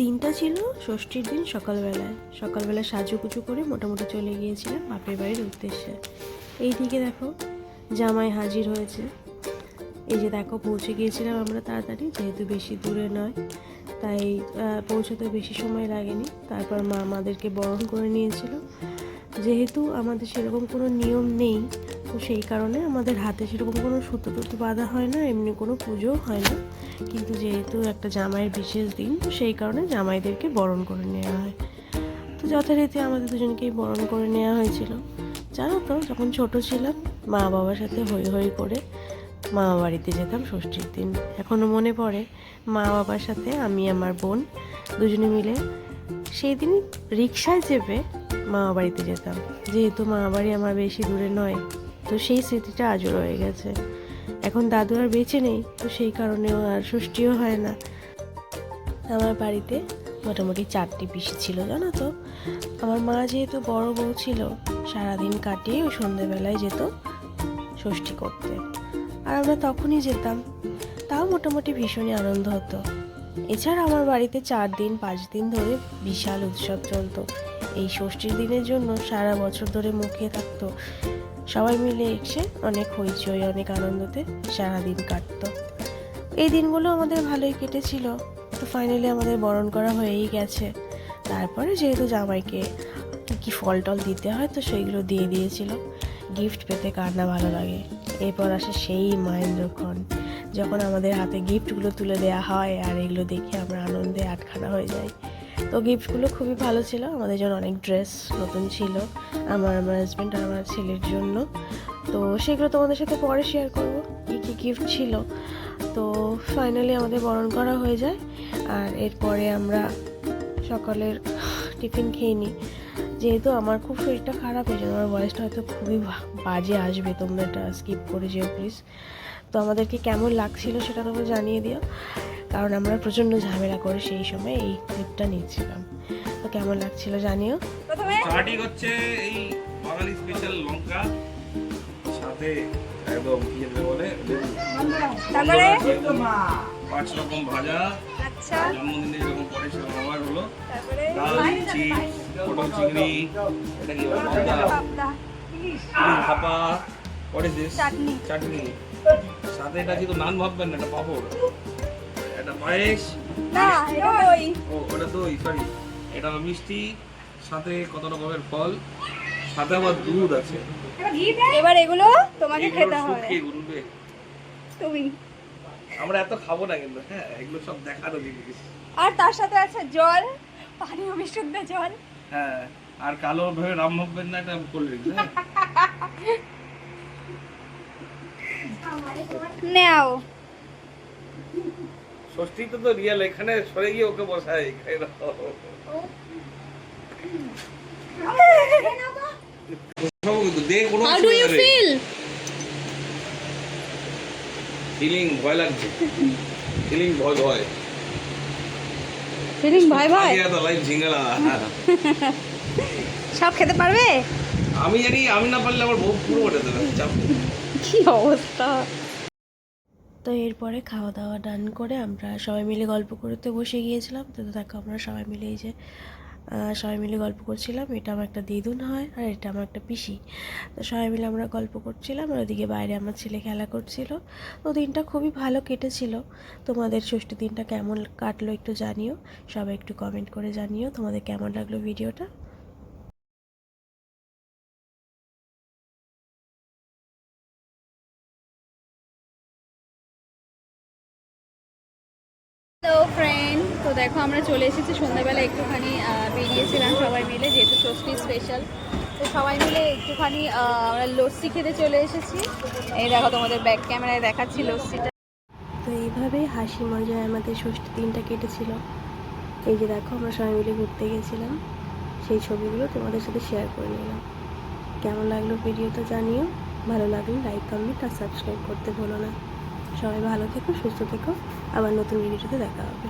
দিনটা ছিল ষষ্ঠীর দিন সকালবেলায়। সকালবেলায় সাজুকুচু করে মোটামুটি চলে গিয়েছিলাম বাপের বাড়ির উদ্দেশ্যে। এইদিকে দেখো, জামাই হাজির হয়েছে। এই যে দেখো, পৌঁছে গিয়েছিলাম আমরা তাড়াতাড়ি, যেহেতু বেশি দূরে নয়, তাই পৌঁছতে বেশি সময় লাগেনি। তারপর মা আমাদেরকে বরণ করে নিয়েছিল। যেহেতু আমাদের সেরকম কোনো নিয়ম নেই তো সেই কারণে আমাদের হাতে সেরকম কোনো সুতো টুতো বাঁধা হয় না, এমনি কোনো পুজো হয় না। কিন্তু যেহেতু একটা জামাইয়ের বিশেষ দিন, তো সেই কারণে জামাইদেরকে বরণ করে নেওয়া হয়। তো যথারীতি আমাদের দুজনকেই বরণ করে নেওয়া হয়েছিল। জানো তো, যখন ছোট ছিলাম, মা বাবার সাথে হই হই করে মামা বাড়িতে যেতাম ষষ্ঠীর দিন। এখনও মনে পড়ে, মা বাবার সাথে আমি, আমার বোন দুজনে মিলে সেই দিন রিক্সায় চেপে মামা বাড়িতে যেতাম। যেহেতু মামা বাড়ি আমার বেশি দূরে নয় তো সেই স্মৃতিটা আজও রয়ে গেছে। এখন দাদু আর বেঁচে নেই, তো সেই কারণেও আর ষষ্ঠীও হয় না। আমার বাড়িতে মোটামুটি চারটি পিসি ছিল, জানো তো? আমার মা যেহেতু বড় বউ ছিল, সারাদিন কাটিয়ে ওই সন্ধেবেলায় যেত ষষ্ঠী করতে। আর আমরা তখনই যেতাম, তাও মোটামুটি ভীষণই আনন্দ হতো। এছাড়া আমার বাড়িতে চার দিন, পাঁচ দিন ধরে বিশাল উৎসব চলতো। এই ষষ্ঠীর দিনের জন্য সারা বছর ধরে মুখিয়ে থাকতো। সবাই মিলে এসে অনেক হইচই, অনেক আনন্দতে সারাদিন কাটতো। এই দিনগুলো আমাদের ভালোই কেটেছিল। তো ফাইনালি আমাদের বরণ করা হয়েই গেছে। তারপরে যেহেতু জামাইকে কী কী ফল টল দিতে হয়, তো সেইগুলো দিয়ে দিয়েছিল। গিফট পেতে কার না ভালো লাগে। এরপর আসে সেই মহেন্দ্রক্ষণ, যখন আমাদের হাতে গিফটগুলো তুলে দেওয়া হয় আর এগুলো দেখে আমরা আনন্দে আটখানা হয়ে যাই। তো গিফটগুলো খুবই ভালো ছিল। আমাদের জন্য অনেক ড্রেস নতুন ছিল, আমার আমার হাজব্যান্ড আর আমার ছেলের জন্য। তো সেগুলো তোমাদের সাথে পরে শেয়ার করব, কী কী গিফট ছিল। তো ফাইনালি আমাদের বরণ করা হয়ে যায়, আর এরপরে আমরা সকালের টিফিন খেয়ে নিই। যেহেতু আমার খুব শরীরটা খারাপ হয়েছে আমার ভয়েসটা হয়তো খুবই বাজে আসবে, তোমরা এটা স্কিপ করে যেও প্লিজ তো আমাদেরকে কেমন লাগছিল সেটা তোমরা জানিয়ে দিও। কারণ আমরা প্রচণ্ড ঝামেলা করে সেই সময় এই ক্লিপটা নিচ্ছিলাম তো কেমন লাগছিল জানিও? প্রথমে স্টার্টিং হচ্ছে এই বাঙালি স্পেশাল লঙ্কা সাথে একদম কি যেটা বলে। তারপরে? পাঁচ রকম ভাজা আচ্ছা। জন্মদিনে যেরকম পরে সেরকম হলো। তারপরে? ডাল চিপস পটল চিংড়ি এটা কি পাবদা, ভাপা what is this? চাটনি। চাটনি। সাথে এটা কিন্তু নান ভাববেন না এটা পাপড়। এটা পায়েস না এটা দই। ও ওটা দই সরি এটা হলো মিষ্টি সাথে কত রকমের ফল সাথে আবার দুধ আছে। এবার এগুলো তোমাকে খেতে হবে। কে তুমি। আমরা এত খাব না কিন্তু হ্যাঁ এগুলো সব দেখারও জিনিস। আর তার সাথে আছে জল পানীয় বিশুদ্ধ জল। হ্যাঁ আর কালো ভেবে রাম ভাববেন না এটা কোল্ড ড্রিঙ্কস হ্যাঁ। নেও। ষষ্ঠীতে তো রিয়াল এখানে সরে গিয়ে ওকে বসাই ভয় লাগছে। ভয় ভয়। ফিলিং ভয় ভয়? আগে এত লাইফ ঝিঙ্গালা। সব খেতে পারবে? আমি জানি আমি না পারলে আমার বউ পুরো দেবে কি অবস্থা? তো এরপরে খাওয়া দাওয়া ডান করে আমরা সবাই মিলে গল্প করতে বসে গিয়েছিলাম। তো দেখো আমরা সবাই মিলে এই যে সবাই মিলে গল্প করছিলাম। এটা আমার একটা দিদুন হয় আর এটা আমার একটা পিসি। তো সবাই মিলে আমরা গল্প করছিলাম আর ওদিকে বাইরে আমার ছেলে খেলা করছিল। তো দিনটা খুবই ভালো কেটেছিল। তোমাদের ষষ্ঠী দিনটা কেমন কাটলো একটু জানিও। সবাই একটু কমেন্ট করে জানিও তোমাদের কেমন লাগল ভিডিওটা হ্যালো ফ্রেন্ড তো দেখো আমরা চলে এসেছি। সন্ধ্যাবেলা একটুখানি বেরিয়েছিলাম সবাই মিলে, যেহেতু ষষ্ঠী স্পেশাল তো সবাই মিলে একটুখানি আমরা লস্যি খেতে চলে এসেছি। এই দেখো তোমাদের ব্যাক ক্যামেরায় দেখাচ্ছি লস্যিটা। তো এইভাবেই হাসি মজায় আমাদের ষষ্ঠী দিনটা কেটেছিল। এই যে দেখো, আমরা সবাই মিলে ঘুরতে গেছিলাম। সেই ছবিগুলো তোমাদের সাথে শেয়ার করে নিলাম। কেমন লাগল ভিডিওটা জানিও। ভালো লাগলে লাইক কমেন্ট আর সাবস্ক্রাইব করতে ভুলো না। সবাই ভালো থেকো সুস্থ থেকো। আবার নতুন ভিডিওতে দেখা হবে।